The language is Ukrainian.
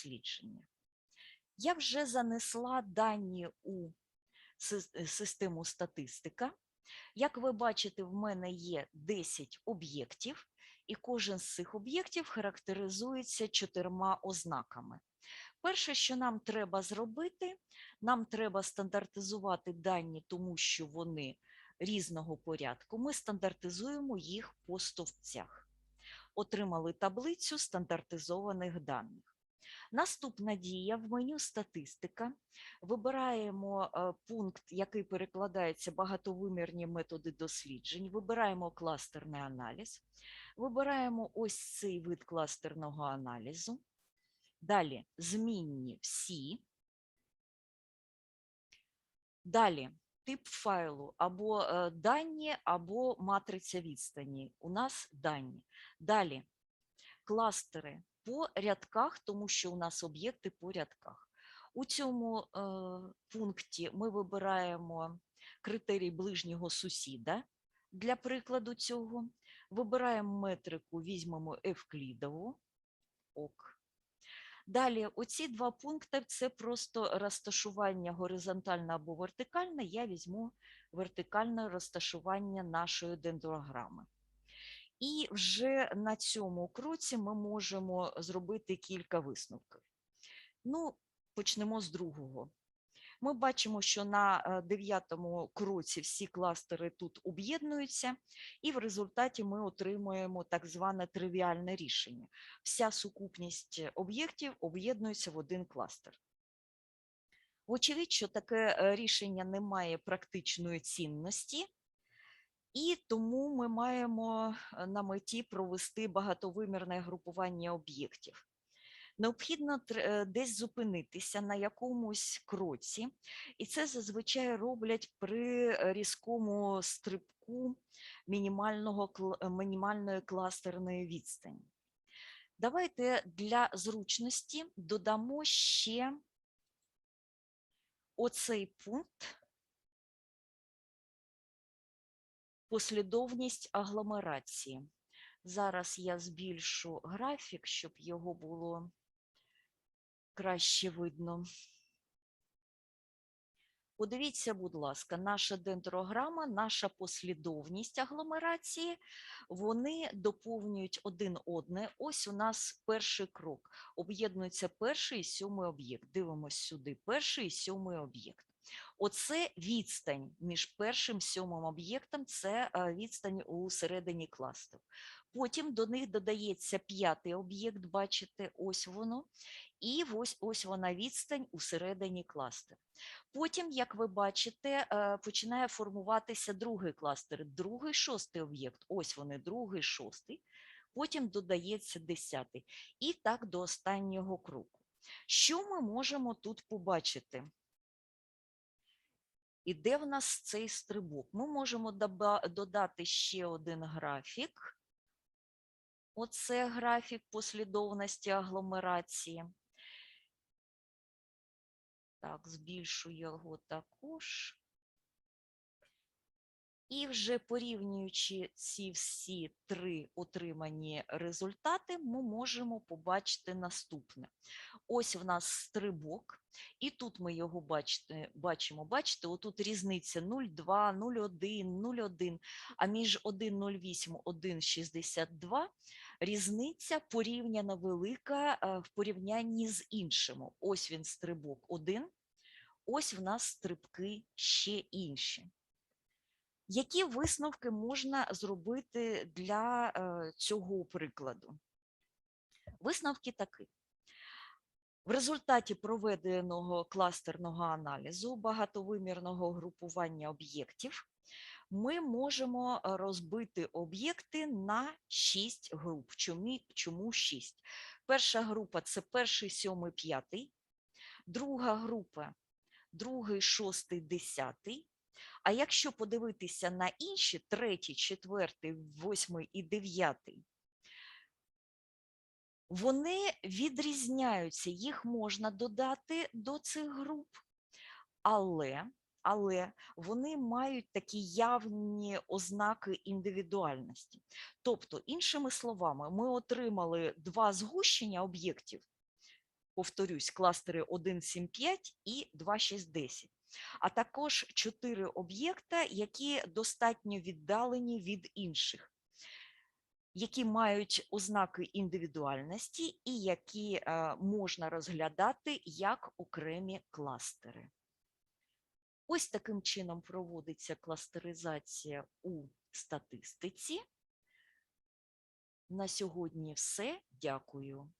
дослідження. Я вже занесла дані у е, систему статистика. Як ви бачите, в мене є 10 об'єктів, і кожен з цих об'єктів характеризується чотирма ознаками. Перше, що нам треба зробити, нам треба стандартизувати дані, тому що вони різного порядку. Ми стандартизуємо їх по стовпцях. Отримали таблицю стандартизованих даних. Наступна дія в меню статистика. Вибираємо е, пункт, який перекладається багатовимірні методи досліджень. Вибираємо кластерний аналіз. Вибираємо ось цей вид кластерного аналізу. Далі змінні всі. Далі тип файлу або е, дані, або матриця відстані. У нас дані. Далі кластери по рядках, тому що у нас об'єкти по рядках. У цьому е, пункті ми вибираємо критерій ближнього сусіда для прикладу цього. Вибираємо метрику, візьмемо евклідову. Ок. Далі, оці два пункти це просто розташування горизонтальне або вертикальне. Я візьму вертикальне розташування нашої дендрограми. І вже на цьому кроці ми можемо зробити кілька висновків. Ну, почнемо з другого. Ми бачимо, що на е, дев'ятому кроці всі кластери тут об'єднуються, і в результаті ми отримуємо так зване тривіальне рішення. Вся сукупність об'єктів об'єднується в один кластер. Вочевидь, що таке е, рішення не має практичної цінності, і тому ми маємо е, на меті провести багатовимірне групування об'єктів. Необхідно е, десь зупинитися на якомусь кроці, і це зазвичай роблять при е, різкому стрибку мінімального, мінімальної кластерної відстані. Давайте для зручності додамо ще оцей пункт послідовність агломерації. Зараз я збільшу графік, щоб його було краще видно. Подивіться, будь ласка, наша дендрограма, наша послідовність агломерації, вони доповнюють один одне. Ось у нас перший крок. Об'єднується перший і сьомий об'єкт. Дивимось сюди, перший і сьомий об'єкт. Оце відстань між першим сьомим об'єктом, це е, відстань у середині кластеру. Потім до них додається п'ятий об'єкт, бачите, ось воно. І ось, ось вона відстань у середині кластеру. Потім, як ви бачите, е, починає формуватися другий кластер, другий шостий об'єкт. Ось вони, другий шостий. Потім додається десятий. І так до останнього кроку. Що ми можемо тут побачити? І де в нас цей стрибок? Ми можемо додати ще один графік. Оце графік послідовності агломерації. Так, збільшую його також. І вже порівнюючи ці всі три отримані результати, ми можемо побачити наступне. Ось в нас стрибок, і тут ми його бачите, бачимо. Бачите, отут різниця 0,2, 0,1, 0,1, а між 1,08, 1,62 різниця порівняно велика е, в порівнянні з іншими. Ось він стрибок 1, ось в нас стрибки ще інші. Які висновки можна зробити для е, цього прикладу? Висновки такі. В результаті проведеного кластерного аналізу багатовимірного групування об'єктів ми можемо розбити об'єкти на 6 груп. Чому 6? Перша група це перший, сьомий, п'ятий. Друга група другий, шостий, десятий. А якщо подивитися на інші, третій, четвертий, восьмий і дев'ятий, вони відрізняються, їх можна додати до цих груп, але, але вони мають такі явні ознаки індивідуальності. Тобто, іншими словами, ми отримали два згущення об'єктів, повторюсь, кластери 175 і 2610, а також чотири об'єкта, які достатньо віддалені від інших, які мають ознаки індивідуальності і які е, можна розглядати як окремі кластери. Ось таким чином проводиться кластеризація у статистиці. На сьогодні все. Дякую.